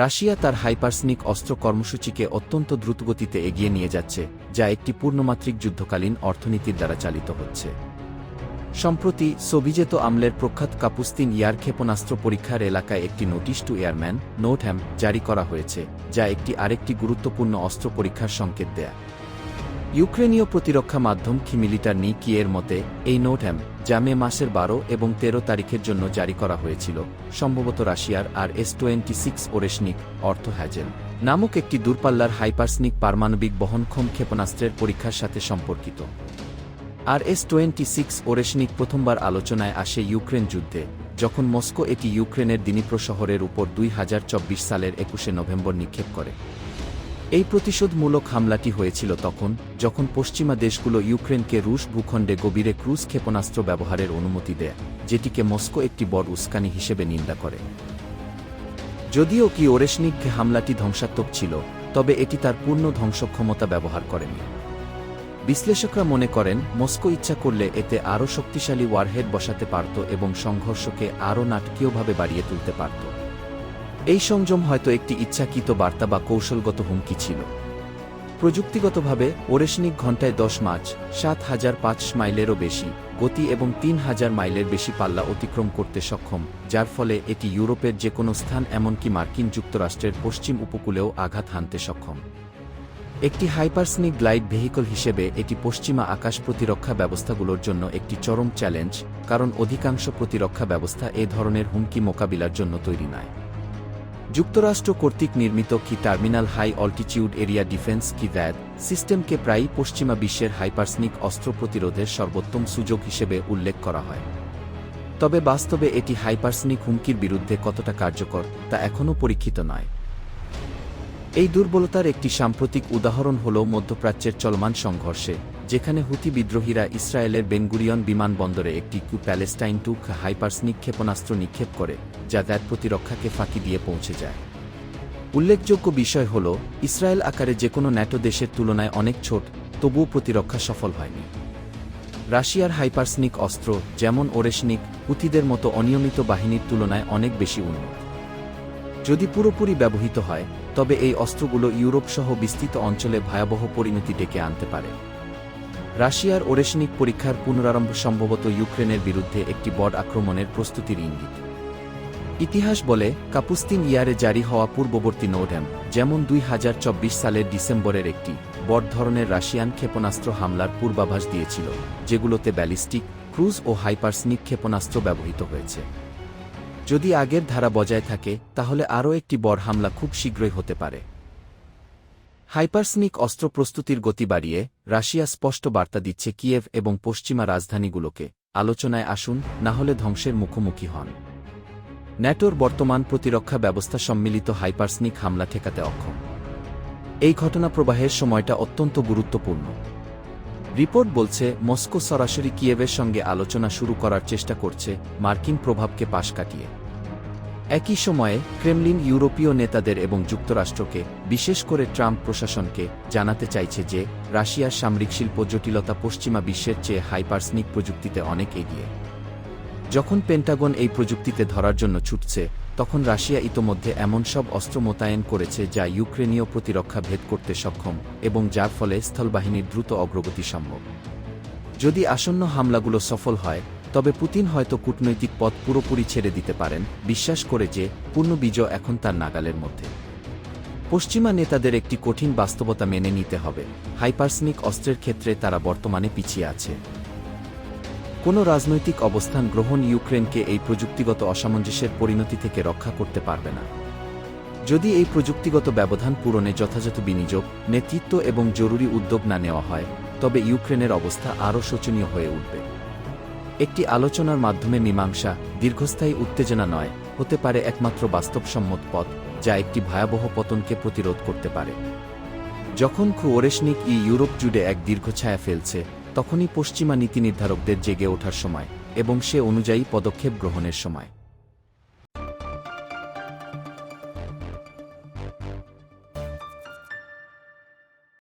Russia তার hypersonic অস্ত্র কর্মসূচিকে অত্যন্ত দ্রুতগতিতে এগিয়ে নিয়ে যাচ্ছে, যা একটি পূর্ণমাত্রিক যুদ্ধকালীন অর্থনীতির দ্বারা চালিত হচ্ছে। সম্প্রতি সোভিজেত আমলের প্রখ্যাত কাপুস্তিন ইয়ার ক্ষেপণাস্ত্র পরীক্ষার এলাকায় একটি নোটিশ টু এয়ারম্যান নোটহ্যাম জারি করা হয়েছে, যা একটি আরেকটি গুরুত্বপূর্ণ অস্ত্র পরীক্ষার সংকেত দেয়। ইউক্রেনীয় প্রতিরক্ষা মাধ্যম খিমিলিটার নি কিয়ের মতে, এই নোট নোটহ্যাম যা মে মাসের বারো এবং তেরো তারিখের জন্য জারি করা হয়েছিল, সম্ভবত রাশিয়ার R S twenty six Oreshnik অর্থ হ্যাজেল নামক একটি দূরপাল্লার হাইপারসনিক পারমাণবিক বহনক্ষম ক্ষেপণাস্ত্রের পরীক্ষার সাথে সম্পর্কিত। R S twenty six Oreshnik প্রথমবার আলোচনায় আসে ইউক্রেন যুদ্ধে, যখন মস্কো এটি ইউক্রেনের দিনিপ্র শহরের উপর দুই হাজার চব্বিশ সালের একুশে নভেম্বর নিক্ষেপ করে। এই প্রতিশোধমূলক হামলাটি হয়েছিল তখন, যখন পশ্চিমা দেশগুলো ইউক্রেনকে রুশ ভূখণ্ডে গভীরে ক্রুজ ক্ষেপণাস্ত্র ব্যবহারের অনুমতি দেয়, যেটিকে মস্কো একটি বড় উস্কানি হিসেবে নিন্দা করে। যদিও কি ওরেশনিক হামলাটি ধ্বংসাত্মক ছিল, তবে এটি তার পূর্ণ ধ্বংসক্ষমতা ব্যবহার করেনি। বিশ্লেষকরা মনে করেন, মস্কো ইচ্ছা করলে এতে আরও শক্তিশালী ওয়ারহেড বসাতে পারত এবং সংঘর্ষকে আরও নাটকীয়ভাবে বাড়িয়ে তুলতে পারত। এই সংযম হয়তো একটি ইচ্ছাকৃত বার্তা বা কৌশলগত হুমকি ছিল। প্রযুক্তিগতভাবে, ওরেশনিক ঘণ্টায় দশ মাছ সাত হাজার পাঁচ মাইলেরও বেশি, গতি এবং তিন হাজার মাইলের বেশি পাল্লা অতিক্রম করতে সক্ষম, যার ফলে এটি ইউরোপের যে কোনো স্থান এমনকি মার্কিন যুক্তরাষ্ট্রের পশ্চিম উপকূলেও আঘাত হানতে সক্ষম। একটি হাইপারসনিক গ্লাইড ভেহিকল হিসেবে এটি পশ্চিমা আকাশ প্রতিরক্ষা ব্যবস্থাগুলোর জন্য একটি চরম চ্যালেঞ্জ, কারণ অধিকাংশ প্রতিরক্ষা ব্যবস্থা এ ধরনের হুমকি মোকাবিলার জন্য তৈরি নয়। যুক্তরাষ্ট্র কর্তৃক নির্মিত কি terminal high altitude area defence কি ভ্যাদ, সিস্টেমকে প্রায়ই পশ্চিমা বিশ্বের হাইপারসনিক অস্ত্র প্রতিরোধের সর্বোত্তম সুযোগ হিসেবে উল্লেখ করা হয়। তবে বাস্তবে এটি হাইপারসনিক হুমকির বিরুদ্ধে কতটা কার্যকর, তা এখনও পরীক্ষিত নয়। এই দুর্বলতার একটি সাম্প্রতিক উদাহরণ হল মধ্যপ্রাচ্যের চলমান সংঘর্ষে। যেখানে হুতি বিদ্রোহীরা ইসরায়েলের বেনগুরিয়ন বিমানবন্দরে একটি কু প্যালেস্টাইন টু হাইপারসনিক ক্ষেপণাস্ত্র নিক্ষেপ করে, যা তার প্রতিরক্ষাকে ফাঁকি দিয়ে পৌঁছে যায়। উল্লেখযোগ্য বিষয় হল, ইসরায়েল আকারে যে কোনো ন্যাটো দেশের তুলনায় অনেক ছোট, তবুও প্রতিরক্ষা সফল হয়নি। রাশিয়ার হাইপারসনিক অস্ত্র, যেমন ওরেশনিক, হুতিদের মতো অনিয়মিত বাহিনীর তুলনায় অনেক বেশি উন্নত। যদি পুরোপুরি ব্যবহৃত হয়, তবে এই অস্ত্রগুলো ইউরোপ সহ বিস্তৃত অঞ্চলে ভয়াবহ পরিণতি ডেকে আনতে পারে। রাশিয়ার ওরেশনিক পরীক্ষার পুনরারম্ভ সম্ভবত ইউক্রেনের বিরুদ্ধে একটি বড় আক্রমণের প্রস্তুতির ইঙ্গিত। ইতিহাস বলে, কাপুস্তিন ইয়ারে জারি হওয়া পূর্ববর্তী নোড্যাম যেমন দুই হাজার চব্বিশ সালের ডিসেম্বরের একটি বড় ধরনের রাশিয়ান ক্ষেপণাস্ত্র হামলার পূর্বাভাস দিয়েছিল, যেগুলোতে ব্যালিস্টিক, ক্রুজ ও হাইপারসনিক ক্ষেপণাস্ত্র ব্যবহৃত হয়েছে। যদি আগের ধারা বজায় থাকে, তাহলে আরও একটি বড় হামলা খুব শীঘ্রই হতে পারে। হাইপারসনিক অস্ত্র প্রস্তুতির গতি বাড়িয়ে রাশিয়া স্পষ্ট বার্তা দিচ্ছে কিয়েভ এবং পশ্চিমা রাজধানীগুলোকে। আলোচনায় আসুন, না হলে ধ্বংসের মুখোমুখি হন। ন্যাটোর বর্তমান প্রতিরক্ষা ব্যবস্থা সম্মিলিত হাইপারসনিক হামলা ঠেকাতে অক্ষম। এই ঘটনা প্রবাহের সময়টা অত্যন্ত গুরুত্বপূর্ণ। রিপোর্ট বলছে, মস্কো সরাসরি কিয়েভের সঙ্গে আলোচনা শুরু করার চেষ্টা করছে মার্কিন প্রভাবকে পাশ কাটিয়ে। একই সময়ে, ক্রেমলিন ইউরোপীয় নেতাদের এবং যুক্তরাষ্ট্রকে, বিশেষ করে ট্রাম্প প্রশাসনকে, জানাতে চাইছে যে, রাশিয়ার সামরিক শিল্প জটিলতা পশ্চিমা বিশ্বের চেয়ে হাইপারসনিক প্রযুক্তিতে অনেক এগিয়ে। যখন পেন্টাগন এই প্রযুক্তিতে ধরার জন্য ছুটছে, তখন রাশিয়া ইতোমধ্যে এমন সব অস্ত্র মোতায়েন করেছে যা ইউক্রেনীয় প্রতিরক্ষা ভেদ করতে সক্ষম এবং যার ফলে স্থলবাহিনীর দ্রুত অগ্রগতি সম্ভব। যদি আসন্ন হামলাগুলো সফল হয় তবে পুতিন হয়তো কূটনৈতিক পথ পুরোপুরি ছেড়ে দিতে পারেন, বিশ্বাস করে যে পূর্ণ বিজয় এখন তার নাগালের মধ্যে। পশ্চিমা নেতাদের একটি কঠিন বাস্তবতা মেনে নিতে হবে। হাইপারসনিক অস্ত্রের ক্ষেত্রে তারা বর্তমানে পিছিয়ে আছে। কোনো রাজনৈতিক অবস্থান গ্রহণ ইউক্রেনকে এই প্রযুক্তিগত অসামঞ্জস্যের পরিণতি থেকে রক্ষা করতে পারবে না। যদি এই প্রযুক্তিগত ব্যবধান পূরণে যথাযথ বিনিয়োগ, নেতৃত্ব এবং জরুরি উদ্যোগ না নেওয়া হয়, তবে ইউক্রেনের অবস্থা আরও শোচনীয় হয়ে উঠবে। একটি আলোচনার মাধ্যমে মীমাংসা, দীর্ঘস্থায়ী উত্তেজনা নয়, হতে পারে একমাত্র বাস্তবসম্মত পথ, যা একটি ভয়াবহ পতনকে প্রতিরোধ করতে পারে। যখন ওরেশনিক ই ইউরোপ জুড়ে এক দীর্ঘ ছায়া ফেলছে, তখনই পশ্চিমা নীতি নির্ধারকদের জেগে ওঠার সময় এবং সে অনুযায়ী পদক্ষেপ গ্রহণের সময়।